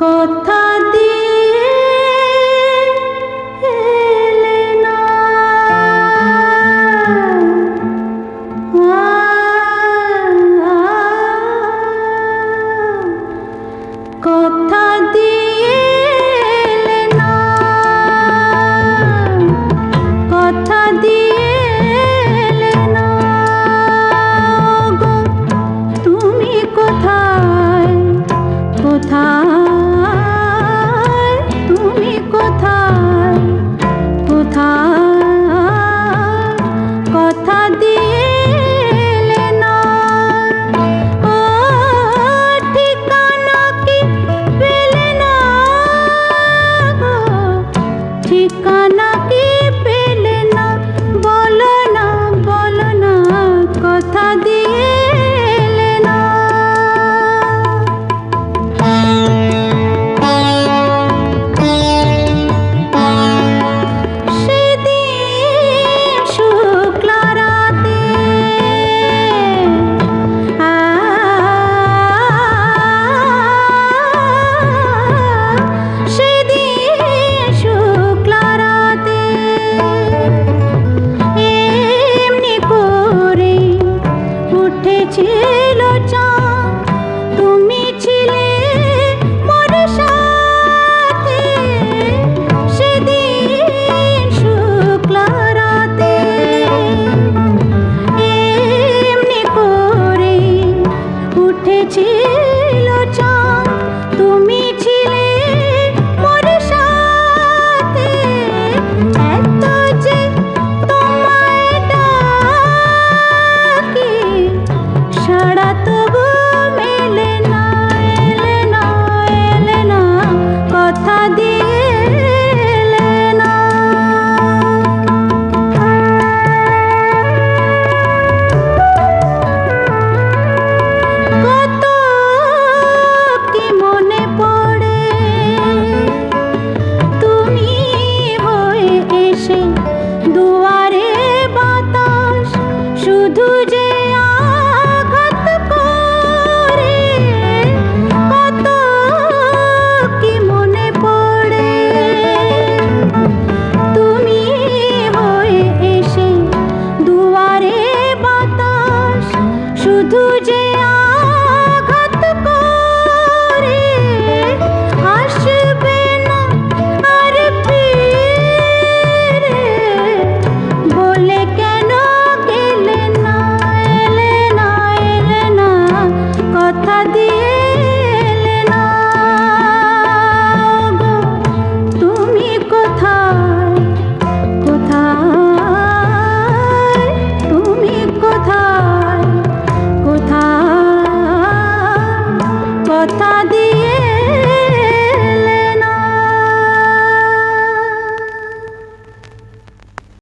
কথা দিয়ে এলে না কথা দিয়ে না কথা দিয়ে না তুমি কোথায়? কোথায়? Jika